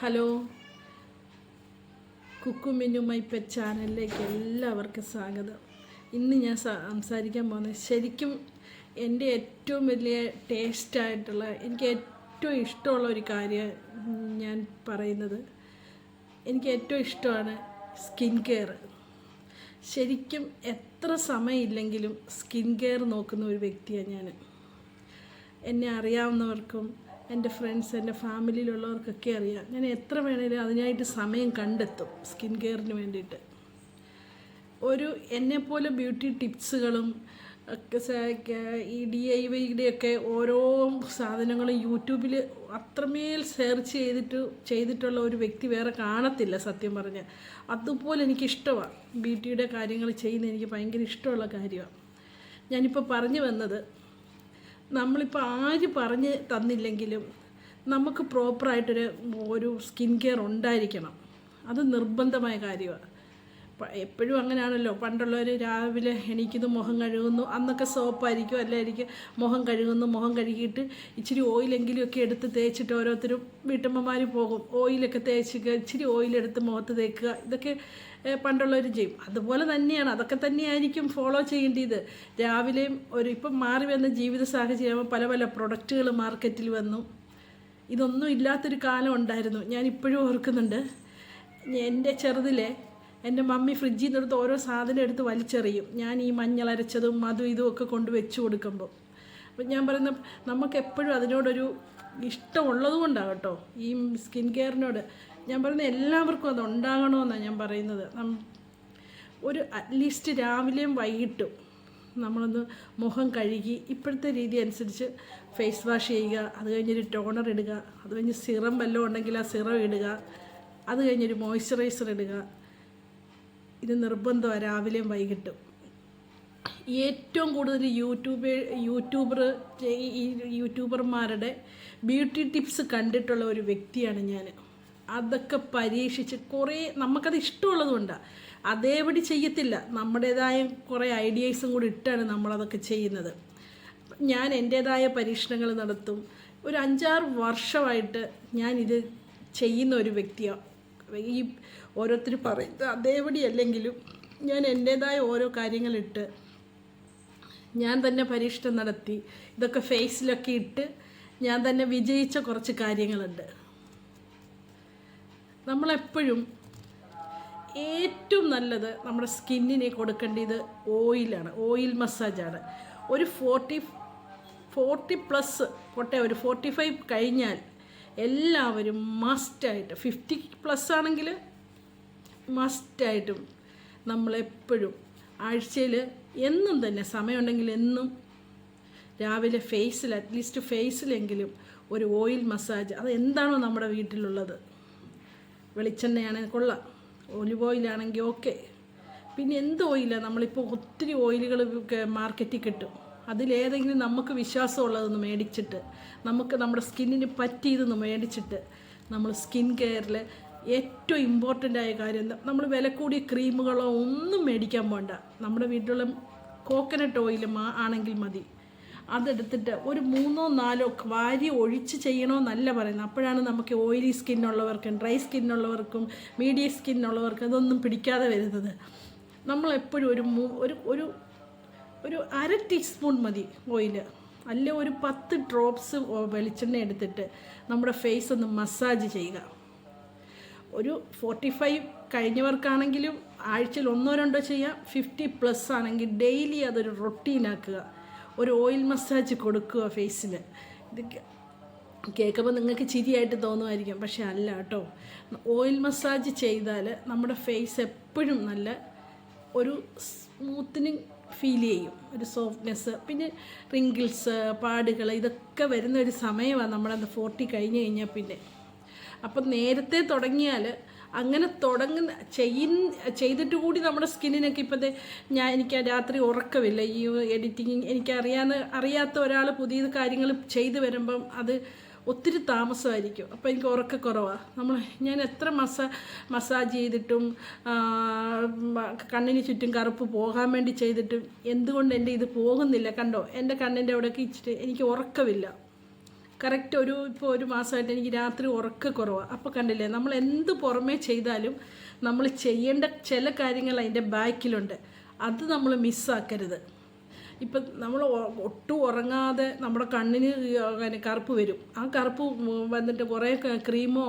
Hello. കുക്കുമിന്നു my pet ചാനലിലേക്ക് എല്ലാവർക്കും സ്വാഗതം. ഇന്ന് ഞാൻ സംസാരിക്കാൻ പോകുന്നത് ശരിക്കും എന്റെ ഏറ്റവും വലിയ ടേസ്റ്റായിട്ടുള്ള എനിക്ക് ഏറ്റവും ഇഷ്ടമുള്ള ഒരു കാര്യം ഞാൻ പറയുന്നത് എനിക്ക് ഏറ്റവും ഇഷ്ടമാണ് സ്കിൻ കെയർ ശരിക്കും എത്ര സമയമില്ലെങ്കിലും സ്കിൻ കെയർ നോക്കുന്ന ഒരു വ്യക്തിയാണ് ഞാൻ. എന്നെ അറിയാവുന്നവർക്കും എന്റെ ഫ്രണ്ട്സ് എന്റെ ഫാമിലിയിലുള്ളവർക്കൊക്കെ അറിയാം. ഞാൻ എത്ര വേണേലും അതിനായിട്ട് സമയം കണ്ടെത്തും സ്കിൻ കെയറിന് വേണ്ടിയിട്ട്. ഒരു എന്നെപ്പോലെ ബ്യൂട്ടി ടിപ്സുകളും ഒക്കെ ഈ ഡി ഐ വൈയുടെയൊക്കെ ഓരോ സാധനങ്ങളും യൂട്യൂബിൽ അത്രമേൽ സെർച്ച് ചെയ്തിട്ട് ചെയ്തിട്ടുള്ള ഒരു വ്യക്തി വേറെ കാണത്തില്ല സത്യം പറഞ്ഞാൽ അതുപോലെ എനിക്കിഷ്ടമാണ് ബ്യൂട്ടിയുടെ കാര്യങ്ങൾ ചെയ്യുന്ന എനിക്ക് ഭയങ്കര ഇഷ്ടമുള്ള കാര്യമാണ് ഞാനിപ്പോൾ പറഞ്ഞു വന്നത് നമ്മളിപ്പോൾ ആര് പറഞ്ഞ് തന്നില്ലെങ്കിലും നമുക്ക് പ്രോപ്പറായിട്ടൊരു ഒരു സ്കിൻ കെയർ ഉണ്ടായിരിക്കണം. അത് നിർബന്ധമായ കാര്യമാണ് എപ്പോഴും അങ്ങനെയാണല്ലോ. പണ്ടുള്ളവർ രാവിലെ എണീക്കുന്നു മുഖം കഴുകുന്നു അന്നൊക്കെ സോപ്പായിരിക്കും അല്ലായിരിക്കും. മുഖം കഴുകുന്നു മുഖം കഴുകിയിട്ട് ഇച്ചിരി ഓയിലെങ്കിലും ഒക്കെ എടുത്ത് തേച്ചിട്ട് ഓരോരുത്തരും വീട്ടമ്മമാർ പോകും. ഓയിലൊക്കെ തേച്ച് ഇച്ചിരി ഓയിലെടുത്ത് മുഖത്ത് തേക്കുക. ഇതൊക്കെ പണ്ടുള്ളവർ ചെയ്യും. അതുപോലെ തന്നെയാണ്. അതൊക്കെ തന്നെയായിരിക്കും ഫോളോ ചെയ്യേണ്ടത്. രാവിലെയും ഒരു ഇപ്പം മാറി വന്ന ജീവിത സാഹചര്യം പല പല പ്രൊഡക്റ്റുകൾ മാർക്കറ്റിൽ വന്നു. ഇതൊന്നും ഇല്ലാത്തൊരു കാലം ഉണ്ടായിരുന്നു. ഞാൻ ഇപ്പോഴും ഓർക്കുന്നുണ്ട്. എന്റെ ചെറുതിലെ എന്റെ മമ്മി ഫ്രിഡ്ജിൽ നിന്നെടുത്ത് ഓരോ സാധനം എടുത്ത് വലിച്ചെറിയും. ഞാൻ ഈ മഞ്ഞൾ അരച്ചതും അതും ഇതും ഒക്കെ കൊണ്ട് വെച്ച് കൊടുക്കുമ്പോൾ അപ്പം ഞാൻ പറയുന്ന നമുക്ക് എപ്പോഴും അതിനോടൊരു ഇഷ്ടമുള്ളത് കൊണ്ടാണ് കേട്ടോ. ഈ സ്കിൻ കെയറിനോട് ഞാൻ പറയുന്ന എല്ലാവർക്കും അത് ഉണ്ടാകണമെന്നാണ് ഞാൻ പറയുന്നത്. ഒരു അറ്റ്ലീസ്റ്റ് രാവിലെയും വൈകിട്ടും നമ്മളൊന്ന് മുഖം കഴുകി ഇപ്പോഴത്തെ രീതി അനുസരിച്ച് ഫേസ് വാഷ് ചെയ്യുക അത് കഴിഞ്ഞൊരു ടോണർ ഇടുക അത് കഴിഞ്ഞ് സിറം വല്ലതും ഉണ്ടെങ്കിൽ ആ സിറം ഇടുക അത് കഴിഞ്ഞൊരു മോയ്സ്ചറൈസർ ഇടുക ഇത് നിർബന്ധമാണ് രാവിലെയും വൈകിട്ടും. ഏറ്റവും കൂടുതൽ യൂട്യൂബ് യൂട്യൂബർ ഈ യൂട്യൂബർമാരുടെ ബ്യൂട്ടി ടിപ്സ് കണ്ടിട്ടുള്ള ഒരു വ്യക്തിയാണ് ഞാൻ അതൊക്കെ പരീക്ഷിച്ച് കുറേ നമുക്കത് ഇഷ്ടമുള്ളത് കൊണ്ടാണ് അതേപടി ചെയ്യത്തില്ല. നമ്മുടേതായ കുറേ ഐഡിയസും കൂടി ഇട്ടാണ് നമ്മളതൊക്കെ ചെയ്യുന്നത്. ഞാൻ എന്റേതായ പരീക്ഷണങ്ങൾ നടത്തും. ഒരു അഞ്ചാറ് വർഷമായിട്ട് ഞാനിത് ചെയ്യുന്ന ഒരു വ്യക്തിയാണ് ഈ ഓരോരുത്തർ പറയുന്നത് അതേപടി അല്ലെങ്കിലും ഞാൻ എന്റേതായ ഓരോ കാര്യങ്ങളിട്ട് ഞാൻ തന്നെ പരീക്ഷണം നടത്തി ഇതൊക്കെ ഫേസിലൊക്കെ ഇട്ട് ഞാൻ തന്നെ വിജയിച്ച കുറച്ച് കാര്യങ്ങളുണ്ട്. നമ്മളെപ്പോഴും ഏറ്റവും നല്ലത് നമ്മുടെ സ്കിന്നിനെ കൊടുക്കേണ്ടത് ഓയിലാണ് ഓയിൽ മസാജാണ്. ഒരു ഫോർട്ടി ഫോർട്ടി പ്ലസ് പോട്ടെ ഒരു ഫോർട്ടി ഫൈവ് കഴിഞ്ഞാൽ എല്ലാവരും മസ്റ്റായിട്ട് ഫിഫ്റ്റി പ്ലസ് ആണെങ്കിൽ മസ്റ്റായിട്ടും നമ്മളെപ്പോഴും ആഴ്ചയിൽ എന്നും തന്നെ സമയമുണ്ടെങ്കിൽ എന്നും രാവിലെ ഫേസിൽ അറ്റ്ലീസ്റ്റ് ഫേസിലെങ്കിലും ഒരു ഓയിൽ മസാജ് അത് എന്താണോ നമ്മുടെ വീട്ടിലുള്ളത്. വെളിച്ചെണ്ണയാണെങ്കിൽ കൊള്ളാം. ഒലിവ് ഓയിലാണെങ്കിൽ ഓക്കെ പിന്നെ എന്ത് ഓയിലാണ് നമ്മളിപ്പോൾ ഒത്തിരി ഓയിലുകൾ മാർക്കറ്റിൽ കിട്ടും. അതിലേതെങ്കിലും നമുക്ക് വിശ്വാസമുള്ളതെന്ന് മേടിച്ചിട്ട് നമുക്ക് നമ്മുടെ സ്കിന്നിന് പറ്റിയതെന്ന് മേടിച്ചിട്ട് നമ്മൾ സ്കിൻ കെയറിൽ ഏറ്റവും ഇമ്പോർട്ടന്റ് ആയ കാര്യം എന്താ? നമ്മൾ വില കൂടിയ ക്രീമുകളോ ഒന്നും മേടിക്കാൻ പോണ്ട. നമ്മുടെ വീട്ടിലുള്ള കോക്കനട്ട് ഓയിൽ ആണെങ്കിൽ മതി. അതെടുത്തിട്ട് ഒരു മൂന്നോ നാലോ വാരി ഒഴിച്ച് ചെയ്യണമെന്നല്ല പറയുന്നത്. അപ്പോഴാണ് നമുക്ക് ഓയിലി സ്കിന്നുള്ളവർക്കും ഡ്രൈ സ്കിന്നുള്ളവർക്കും മീഡിയം സ്കിന്നുള്ളവർക്കും അതൊന്നും പിടിക്കാതെ വരുന്നത്. നമ്മളെപ്പോഴും ഒരു ഒരു ഒരു ഒരു അര ടീസ്പൂൺ മതി ഓയിൽ അല്ല ഒരു പത്ത് ഡ്രോപ്സ് വെളിച്ചെണ്ണ എടുത്തിട്ട് നമ്മുടെ ഫേസ് ഒന്ന് മസാജ് ചെയ്യുക. ഒരു ഫോർട്ടി ഫൈവ് കഴിഞ്ഞവർക്കാണെങ്കിലും ആഴ്ചയിൽ ഒന്നോ രണ്ടോ ചെയ്യാം. ഫിഫ്റ്റി പ്ലസ് ആണെങ്കിൽ ഡെയിലി അതൊരു റൊട്ടീനാക്കുക ഒരു ഓയിൽ മസാജ് കൊടുക്കുക ഫേസിന് ഇത് കേൾക്കുമ്പോൾ നിങ്ങൾക്ക് ചിരിയായിട്ട് തോന്നുമായിരിക്കും. പക്ഷെ അല്ല കേട്ടോ. ഓയിൽ മസാജ് ചെയ്താൽ നമ്മുടെ ഫേസ് എപ്പോഴും നല്ല ഒരു സ്മൂത്തനിങ് ഫീൽ ചെയ്യും. ഒരു സോഫ്റ്റ്നെസ് പിന്നെ റിങ്കിൾസ് പാടുകൾ ഇതൊക്കെ വരുന്ന ഒരു സമയമാണ് നമ്മളത് ഫോർട്ടി കഴിഞ്ഞ് കഴിഞ്ഞാൽ പിന്നെ. അപ്പം നേരത്തെ തുടങ്ങിയാൽ അങ്ങനെ തുടങ്ങുന്ന ചെയ്യുന്ന ചെയ്തിട്ട് കൂടി നമ്മുടെ സ്കിന്നിനൊക്കെ ഇപ്പം ഞാൻ എനിക്ക് രാത്രി ഉറക്കമില്ല. ഈ എഡിറ്റിങ് എനിക്കറിയാൻ അറിയാത്ത ഒരാൾ പുതിയ കാര്യങ്ങൾ ചെയ്തു വരുമ്പം അത് ഒത്തിരി താമസമായിരിക്കും. അപ്പോൾ എനിക്ക് ഉറക്കക്കുറവാണ് നമ്മൾ ഞാൻ എത്ര മസ മസാജ് ചെയ്തിട്ടും കണ്ണിന് ചുറ്റും കറുപ്പ് പോകാൻ വേണ്ടി ചെയ്തിട്ടും എന്തുകൊണ്ട് എന്റെ ഇത് പോകുന്നില്ല? കണ്ടോ? എന്റെ കണ്ണിന്റെ അവിടെയൊക്കെ ഇച്ചിട്ട് എനിക്ക് ഉറക്കമില്ല. കറക്റ്റ് ഒരു ഇപ്പോൾ ഒരു മാസമായിട്ട് എനിക്ക് രാത്രി ഉറക്കക്കുറവാണ് അപ്പോൾ കണ്ടില്ലേ നമ്മൾ എന്ത് പുറമേ ചെയ്താലും നമ്മൾ ചെയ്യേണ്ട ചില കാര്യങ്ങൾ അതിന്റെ ബാക്കിലുണ്ട്. അത് നമ്മൾ മിസ്സാക്കരുത് ഇപ്പം നമ്മൾ ഒട്ടും ഉറങ്ങാതെ നമ്മുടെ കണ്ണിന് പിന്നെ കറുപ്പ് വരും. ആ കറുപ്പ് വന്നിട്ട് കുറേ ക്രീമോ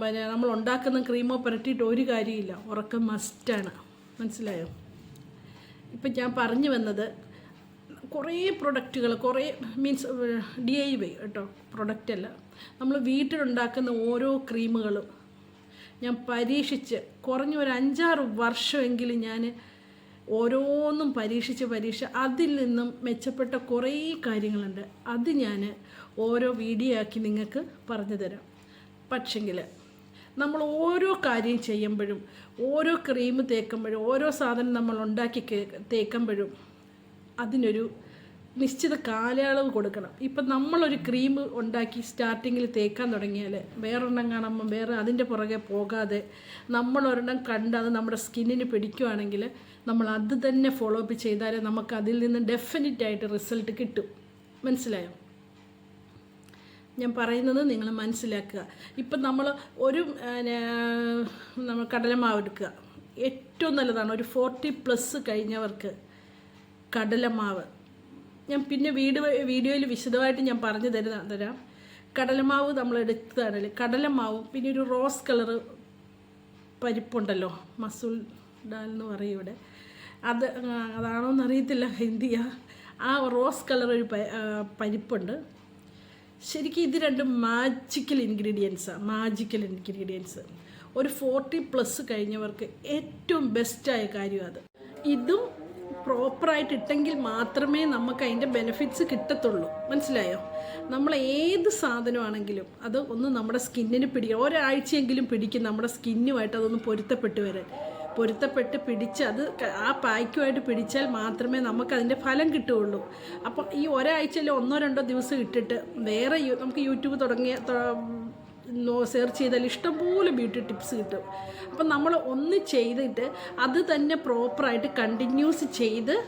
പിന്നെ നമ്മൾ ഉണ്ടാക്കുന്ന ക്രീമോ പുരട്ടിയിട്ട് ഒരു കാര്യമില്ല. ഉറക്കം മസ്റ്റാണ് മനസ്സിലായോ? ഇപ്പം ഞാൻ പറഞ്ഞു വന്നത് കുറേ പ്രൊഡക്റ്റുകൾ കുറേ മീൻസ് ഡി ഐ വൈ കേട്ടോ പ്രൊഡക്റ്റല്ല നമ്മൾ വീട്ടിലുണ്ടാക്കുന്ന ഓരോ ക്രീമുകളും ഞാൻ പരീക്ഷിച്ച് കുറഞ്ഞ ഒരു അഞ്ചാറ് വർഷമെങ്കിലും ഞാൻ ഓരോന്നും പരീക്ഷിച്ച് പരീക്ഷ അതിൽ നിന്നും മെച്ചപ്പെട്ട കുറേ കാര്യങ്ങളുണ്ട്. അത് ഞാൻ ഓരോ വീഡിയോ ആക്കി നിങ്ങൾക്ക് പറഞ്ഞു തരാം. പക്ഷെങ്കിൽ നമ്മൾ ഓരോ കാര്യം ചെയ്യുമ്പോഴും ഓരോ ക്രീം തേക്കുമ്പോഴും ഓരോ സാധനം നമ്മൾ ഉണ്ടാക്കി തേക്കുമ്പോഴും അതിനൊരു നിശ്ചിത കാലയളവ് കൊടുക്കണം. ഇപ്പം നമ്മളൊരു ക്രീം ഉണ്ടാക്കി സ്റ്റാർട്ടിങ്ങിൽ തേക്കാൻ തുടങ്ങിയാൽ വേറൊരെണ്ണം കാണുമ്പോൾ വേറെ അതിന്റെ പുറകെ പോകാതെ നമ്മളൊരെണ്ണം കണ്ട് അത് നമ്മുടെ സ്കിന്നിന് പിടിക്കുവാണെങ്കിൽ നമ്മൾ അത് തന്നെ ഫോളോ അപ്പ് ചെയ്താലേ നമുക്ക് അതിൽ നിന്ന് ഡെഫിനറ്റ് ആയിട്ട് റിസൾട്ട് കിട്ടും. മനസ്സിലായോ? ഞാൻ പറയുന്നത് നിങ്ങൾ മനസ്സിലാക്കുക. ഇപ്പം നമ്മൾ ഒരു നമ്മൾ കടലമാവ് എടുക്കുക. ഏറ്റവും നല്ലതാണ് ഒരു ഫോർട്ടി പ്ലസ് കഴിഞ്ഞവർക്ക് കടലമാവ്. ഞാൻ പിന്നെ വീട് വീഡിയോയിൽ വിശദമായിട്ട് ഞാൻ പറഞ്ഞു തരുന്ന തരാം. കടലമാവ് നമ്മൾ എടുക്കുകയാണെങ്കിൽ കടലമാവ്. പിന്നെ ഒരു റോസ് കളറ് പരിപ്പുണ്ടല്ലോ? മസൂൾ ഡാൽ എന്ന് പറയും ഇവിടെ. അത് അതാണോ എന്നറിയത്തില്ല ഹിന്ദിയാ ആ റോസ് കളർ ഒരു പരിപ്പുണ്ട്. ശരിക്കും ഇത് രണ്ടും മാജിക്കൽ ഇൻഗ്രീഡിയൻസാണ് മാജിക്കൽ ഇൻഗ്രീഡിയൻസ് ഒരു ഫോർട്ടി പ്ലസ് കഴിഞ്ഞവർക്ക് ഏറ്റവും ബെസ്റ്റായ കാര്യം അത്. ഇതും പ്രോപ്പറായിട്ട് ഇട്ടെങ്കിൽ മാത്രമേ നമുക്ക് അതിന്റെ ബെനിഫിറ്റ്സ് കിട്ടത്തുള്ളൂ. മനസ്സിലായോ? നമ്മൾ ഏത് സാധനമാണെങ്കിലും അത് ഒന്ന് നമ്മുടെ സ്കിന്നിന് പിടിക്കുക ഒരാഴ്ചയെങ്കിലും പിടിക്കും നമ്മുടെ സ്കിന്നുമായിട്ട് അതൊന്ന് പൊരുത്തപ്പെട്ട് വരാൻ. പൊരുത്തപ്പെട്ട് പിടിച്ച് അത് ആ പായ്ക്കുമായിട്ട് പിടിച്ചാൽ മാത്രമേ നമുക്ക് അതിന്റെ ഫലം കിട്ടുകയുള്ളൂ. അപ്പോൾ ഈ ഒരാഴ്ചയിൽ ഒന്നോ രണ്ടോ ദിവസം ഇട്ടിട്ട് വേറെ നമുക്ക് യൂട്യൂബ് തുടങ്ങിയ സെർച്ച് ചെയ്താൽ ഇഷ്ടംപോലെ ബ്യൂട്ടി ടിപ്സ് കിട്ടും. അപ്പം നമ്മൾ ഒന്ന് ചെയ്തിട്ട് അത് തന്നെ പ്രോപ്പറായിട്ട് കണ്ടിന്യൂസ് ചെയ്ത്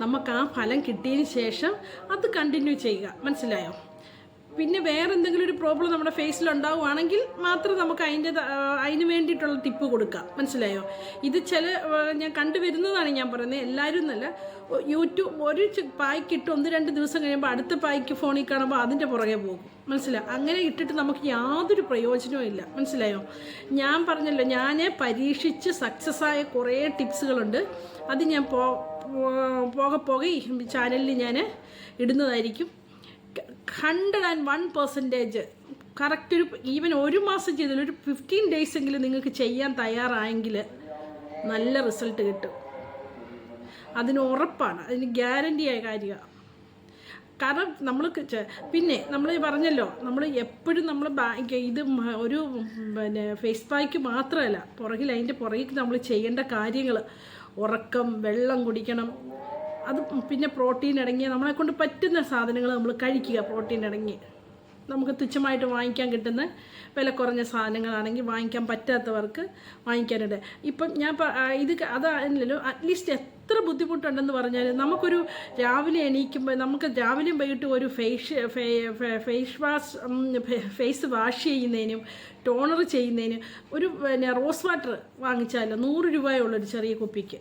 നമുക്ക് ആ ഫലം കിട്ടിയതിന് ശേഷം അത് കണ്ടിന്യൂ ചെയ്യുക. മനസ്സിലായോ? പിന്നെ വേറെ എന്തെങ്കിലും ഒരു പ്രോബ്ലം നമ്മുടെ ഫേസിൽ ഉണ്ടാവുകയാണെങ്കിൽ മാത്രം നമുക്ക് അതിന്റെ അതിന് വേണ്ടിയിട്ടുള്ള ടിപ്പ് കൊടുക്കാം. മനസ്സിലായോ? ഇത് ചില ഞാൻ കണ്ടുവരുന്നതാണ് ഞാൻ പറയുന്നത്. എല്ലാവരും എന്നല്ല യൂട്യൂബ് ഒരു പായ്ക്ക് ഇട്ട് ഒന്ന് രണ്ട് ദിവസം കഴിയുമ്പോൾ അടുത്ത പായ്ക്ക് ഫോണിൽ കാണുമ്പോൾ അതിന്റെ പുറകെ പോകും. മനസ്സിലായോ? അങ്ങനെ ഇട്ടിട്ട് നമുക്ക് യാതൊരു പ്രയോജനവും ഇല്ല. മനസ്സിലായോ? ഞാൻ പറഞ്ഞല്ലോ ഞാൻ പരീക്ഷിച്ച് സക്സസ് ആയ കുറേ ടിപ്സുകളുണ്ട് അത് ഞാൻ പോ പോകെ പോകെ ചാനലിൽ ഞാൻ ഇടുന്നതായിരിക്കും. Hundred and one percentage correct ഒരു ഈവൻ ഒരു മാസം ചെയ്താൽ ഒരു ഫിഫ്റ്റീൻ ഡേയ്സ് എങ്കിലും നിങ്ങൾക്ക് ചെയ്യാൻ തയ്യാറായെങ്കിൽ നല്ല റിസൾട്ട് കിട്ടും. അതിന് ഉറപ്പാണ് അതിന് ഗ്യാരണ്ടി ആയ കാര്യമാണ് കാരണം നമ്മൾ പിന്നെ നമ്മൾ പറഞ്ഞല്ലോ നമ്മൾ എപ്പോഴും നമ്മൾ ബാങ്ക് ഇത് ഒരു പിന്നെ ഫേസ് പാക്ക് മാത്രമല്ല പുറകിൽ അതിന്റെ പുറകിൽ നമ്മൾ ചെയ്യേണ്ട കാര്യങ്ങൾ ഉറക്കം വെള്ളം കുടിക്കണം അത് പിന്നെ പ്രോട്ടീൻ അടങ്ങിയ നമ്മളെ കൊണ്ട് പറ്റുന്ന സാധനങ്ങൾ നമ്മൾ കഴിക്കുക പ്രോട്ടീൻ അടങ്ങി നമുക്ക് തുച്ഛമായിട്ട് വാങ്ങിക്കാൻ കിട്ടുന്ന വില കുറഞ്ഞ സാധനങ്ങളാണെങ്കിൽ വാങ്ങിക്കാൻ പറ്റാത്തവർക്ക് വാങ്ങിക്കാനുണ്ട്. ഇപ്പം ഞാൻ ഇത് അതല്ലല്ലോ അറ്റ്ലീസ്റ്റ് എത്ര ബുദ്ധിമുട്ടുണ്ടെന്ന് പറഞ്ഞാൽ നമുക്കൊരു രാവിലെ എണീക്കുമ്പോൾ നമുക്ക് രാവിലെയും വൈകിട്ടും ഒരു face face wash face wash ചെയ്യുന്നതിനും ടോണർ ചെയ്യുന്നതിനും ഒരു പിന്നെ റോസ് വാട്ടർ വാങ്ങിച്ചാലോ നൂറ് രൂപയുള്ളൊരു ചെറിയ കുപ്പിക്ക്.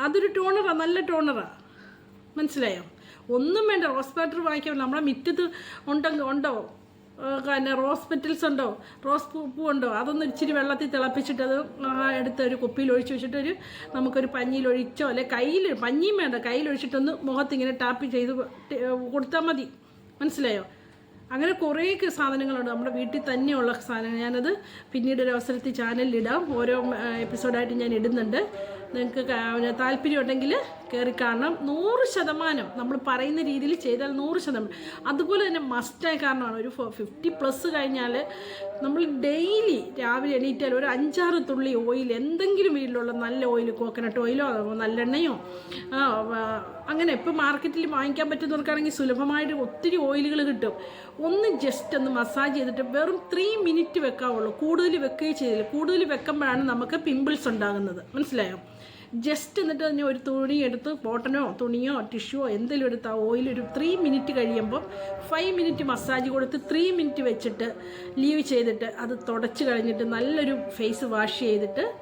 അതൊരു ടോണറാണ് നല്ല ടോണറാണ് മനസ്സിലായോ? ഒന്നും വേണ്ട റോസ് വാട്ടർ വാങ്ങിക്കാൻ നമ്മളെ മിറ്റത്ത് ഉണ്ടെങ്കിൽ ഉണ്ടോ? പിന്നെ റോസ് പെറ്റൽസ് ഉണ്ടോ? റോസ് പൂ ഉണ്ടോ? അതൊന്ന് ഇച്ചിരി വെള്ളത്തിൽ തിളപ്പിച്ചിട്ട് അത് എടുത്ത് ഒരു കുപ്പിയിൽ ഒഴിച്ച് വെച്ചിട്ട് ഒരു നമുക്കൊരു പഞ്ഞിയിൽ ഒഴിച്ചോ അല്ലെ കയ്യിൽ പഞ്ഞിയും വേണ്ട കയ്യിൽ ഒഴിച്ചിട്ടൊന്ന് മുഖത്തിങ്ങനെ ടാപ്പ് ചെയ്ത് കൊടുത്താൽ മതി. മനസ്സിലായോ? അങ്ങനെ കുറേ സാധനങ്ങളുണ്ട്. നമ്മുടെ വീട്ടിൽ തന്നെയുള്ള സാധനങ്ങൾ ഞാനത് പിന്നീട് ഒരു അവസരത്തിൽ ചാനലിൽ ഇടാം. ഓരോ എപ്പിസോഡായിട്ട് ഞാൻ ഇടുന്നുണ്ട്. നിങ്ങൾക്ക് താല്പര്യം ഉണ്ടെങ്കിൽ കയറി കാണണം നൂറ് ശതമാനം നമ്മൾ പറയുന്ന രീതിയിൽ ചെയ്താൽ നൂറ് ശതമാനം. അതുപോലെ തന്നെ മസ്റ്റായ കാരണമാണ് ഒരു ഫിഫ്റ്റി പ്ലസ് കഴിഞ്ഞാൽ നമ്മൾ ഡെയിലി രാവിലെ എണീറ്റാൽ ഒരു അഞ്ചാറ് തുള്ളി ഓയിൽ എന്തെങ്കിലും വീട്ടിലുള്ള നല്ല ഓയിൽ കോക്കനട്ട് ഓയിലോ നല്ലെണ്ണയോ അങ്ങനെ ഇപ്പം മാർക്കറ്റിൽ വാങ്ങിക്കാൻ പറ്റുന്നവർക്കാണെങ്കിൽ സുലഭമായിട്ട് ഒത്തിരി ഓയിലുകൾ കിട്ടും. ഒന്ന് ജസ്റ്റ് ഒന്ന് മസാജ് ചെയ്തിട്ട് വെറും ത്രീ മിനിറ്റ് വെക്കാവുള്ളൂ. കൂടുതൽ വെക്കുകയും ചെയ്തില്ല. കൂടുതൽ വെക്കുമ്പോഴാണ് നമുക്ക് പിമ്പിൾസ് ഉണ്ടാകുന്നത്. മനസ്സിലായോ? ജസ്റ്റ് എന്നിട്ട് തന്നെ ഒരു തുണി എടുത്ത് കോട്ടനോ തുണിയോ ടിഷ്യൂയോ എന്തെങ്കിലും എടുത്ത് ആ ഓയിൽ ഒരു ത്രീ മിനിറ്റ് കഴിയുമ്പം ഫൈവ് മിനിറ്റ് മസാജ് കൊടുത്ത് ത്രീ മിനിറ്റ് വെച്ചിട്ട് ലീവ് ചെയ്തിട്ട് അത് തുടച്ച് കഴിഞ്ഞിട്ട് നല്ലൊരു ഫേസ് വാഷ് ചെയ്തിട്ട്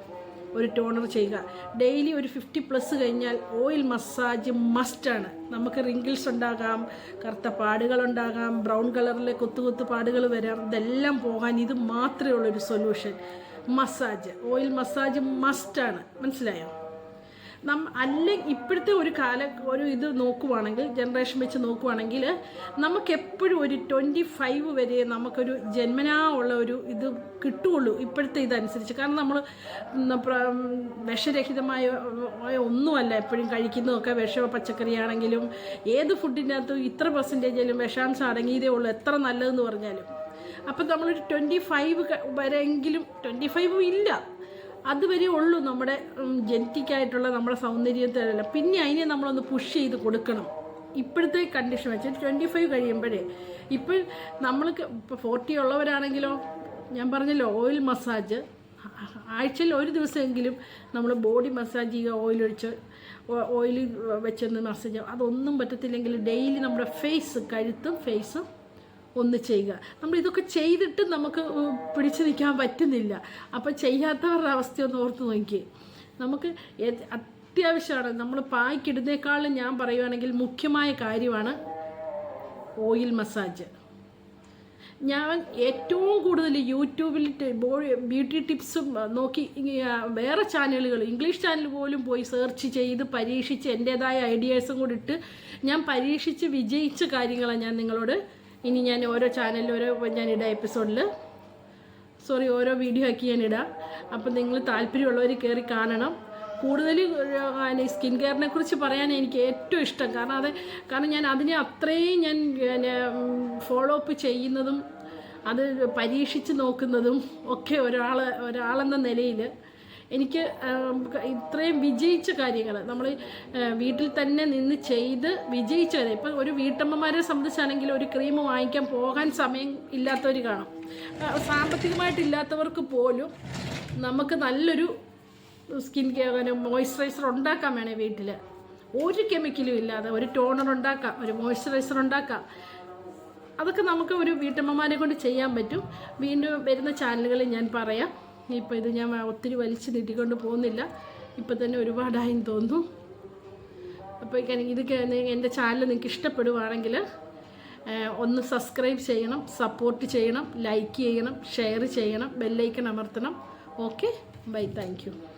ഒരു ടോണർ ചെയ്യുക. ഡെയിലി ഒരു ഫിഫ്റ്റി പ്ലസ് കഴിഞ്ഞാൽ ഓയിൽ മസാജ് മസ്റ്റാണ് നമുക്ക് റിങ്കിൾസ് ഉണ്ടാകാം കറുത്ത പാടുകളുണ്ടാകാം ബ്രൗൺ കളറിലെ കൊത്തു കൊത്തു പാടുകൾ വരാം ഇതെല്ലാം പോകാൻ ഇത് മാത്രമേ ഉള്ളൊരു സൊല്യൂഷൻ മസാജ് ഓയിൽ മസാജ് മസ്റ്റാണ് മനസ്സിലായോ? നം അല്ലെ ഇപ്പോഴത്തെ ഒരു കാല ഒരു ഇത് നോക്കുവാണെങ്കിൽ ജനറേഷൻ വെച്ച് നോക്കുവാണെങ്കിൽ നമുക്ക് എപ്പോഴും ഒരു ട്വന്റി ഫൈവ് വരെ നമുക്കൊരു ജന്മനാ ഉള്ള ഒരു ഇത് കിട്ടുകയുള്ളൂ ഇപ്പോഴത്തെ ഇതനുസരിച്ച്. കാരണം നമ്മൾ വിഷരഹിതമായ ഒന്നുമല്ല എപ്പോഴും കഴിക്കുന്നതൊക്കെ വിഷ പച്ചക്കറിയാണെങ്കിലും ഏത് ഫുഡിന്റെ അകത്തും ഇത്ര പെർസെന്റേജിലും വിഷാംശം അടങ്ങിയതേ ഉള്ളൂ എത്ര നല്ലതെന്ന് പറഞ്ഞാലും. അപ്പം നമ്മളൊരു ട്വന്റി ഫൈവ് വരെയെങ്കിലും ട്വന്റി ഫൈവ് ഇല്ല. അതുവരെ ഉള്ളൂ നമ്മുടെ ജനറ്റിക് ആയിട്ടുള്ള നമ്മുടെ സൗന്ദര്യത്തിലല്ല. പിന്നെ അതിനെ നമ്മളൊന്ന് പുഷ് ചെയ്ത് കൊടുക്കണം. ഇപ്പോഴത്തെ കണ്ടീഷൻ വെച്ച് ട്വന്റി ഫൈവ് കഴിയുമ്പോഴേ. ഇപ്പോൾ നമ്മൾക്ക് ഇപ്പോൾ ഫോർട്ടി ഉള്ളവരാണെങ്കിലോ ഞാൻ പറഞ്ഞല്ലോ ഓയിൽ മസാജ് ആഴ്ചയിൽ ഒരു ദിവസമെങ്കിലും നമ്മൾ ബോഡി മസാജ് ചെയ്യുക ഓയിലൊഴിച്ച് ഓയിൽ വെച്ചൊന്ന് മസാജ് അതൊന്നും പറ്റത്തില്ലെങ്കിൽ ഡെയിലി നമ്മുടെ ഫേസ് കഴുത്തും ഫേസും ഒന്ന് ചെയ്യുക. നമ്മൾ ഇതൊക്കെ ചെയ്തിട്ട് നമുക്ക് പിടിച്ചു നിൽക്കാൻ പറ്റുന്നില്ല. അപ്പോൾ ചെയ്യാത്തവരുടെ അവസ്ഥ ഒന്ന് ഓർത്ത് നോക്കി നമുക്ക് അത്യാവശ്യമാണ്. നമ്മൾ പായ്ക്കിടുന്നേക്കാളും ഞാൻ പറയുവാണെങ്കിൽ മുഖ്യമായ കാര്യമാണ് ഓയിൽ മസാജ്. ഞാൻ ഏറ്റവും കൂടുതൽ യൂട്യൂബിൽ ബ്യൂട്ടി ടിപ്സും നോക്കി വേറെ ചാനലുകൾ ഇംഗ്ലീഷ് ചാനൽ പോലും പോയി സെർച്ച് ചെയ്ത് പരീക്ഷിച്ച് എന്റേതായ ഐഡിയാസും കൂടി ഇട്ട് ഞാൻ പരീക്ഷിച്ച് വിജയിച്ച കാര്യങ്ങളാണ് ഞാൻ നിങ്ങളോട് ഇനി ഞാൻ ഓരോ ചാനലിൽ ഓരോ ഞാൻ ഇടാം എപ്പിസോഡിൽ സോറി ഓരോ വീഡിയോ ആക്കി ഞാൻ ഇടാം. അപ്പം നിങ്ങൾ താല്പര്യമുള്ളവർ കയറി കാണണം. കൂടുതൽ സ്കിൻ കെയറിനെ കുറിച്ച് പറയാൻ എനിക്ക് ഏറ്റവും ഇഷ്ടം. കാരണം അത് കാരണം ഞാൻ അതിനെ അത്രയും ഞാൻ ഫോളോ അപ്പ് ചെയ്യുന്നതും അത് പരീക്ഷിച്ച് നോക്കുന്നതും ഒക്കെ ഒരാൾ ഒരാളെന്ന നിലയിൽ എനിക്ക് ഇത്രയും വിജയിച്ച കാര്യങ്ങൾ നമ്മൾ വീട്ടിൽ തന്നെ നിന്ന് ചെയ്ത് വിജയിച്ചവരെ ഇപ്പം ഒരു വീട്ടമ്മമാരെ സംബന്ധിച്ചാണെങ്കിൽ ഒരു ക്രീം വാങ്ങിക്കാൻ പോകാൻ സമയം ഇല്ലാത്തവർ കാണും. സാമ്പത്തികമായിട്ടില്ലാത്തവർക്ക് പോലും നമുക്ക് നല്ലൊരു സ്കിൻ കെയർ മോയ്സ്ചറൈസർ ഉണ്ടാക്കാൻ വേണേ വീട്ടിൽ ഒരു കെമിക്കലും ഇല്ലാതെ ഒരു ടോണർ ഉണ്ടാക്കാം ഒരു മോയ്സ്ചറൈസർ ഉണ്ടാക്കാം. അതൊക്കെ നമുക്ക് ഒരു വീട്ടമ്മമാരെ കൊണ്ട് ചെയ്യാൻ പറ്റും. വീണ്ടും വരുന്ന ചാനലുകളിൽ ഞാൻ പറയാം. ഇപ്പോൾ ഇത് ഞാൻ ഒത്തിരി വലിച്ചു നീട്ടിക്കൊണ്ട് പോകുന്നില്ല. ഇപ്പം തന്നെ ഒരുപാടായി തോന്നുന്നു. അപ്പോൾ ഇത് എന്റെ ചാനൽ നിങ്ങൾക്ക് ഇഷ്ടപ്പെടുവാണെങ്കിൽ ഒന്ന് സബ്സ്ക്രൈബ് ചെയ്യണം സപ്പോർട്ട് ചെയ്യണം ലൈക്ക് ചെയ്യണം ഷെയർ ചെയ്യണം ബെല്ലൈക്കൺ അമർത്തണം. Okay bye thank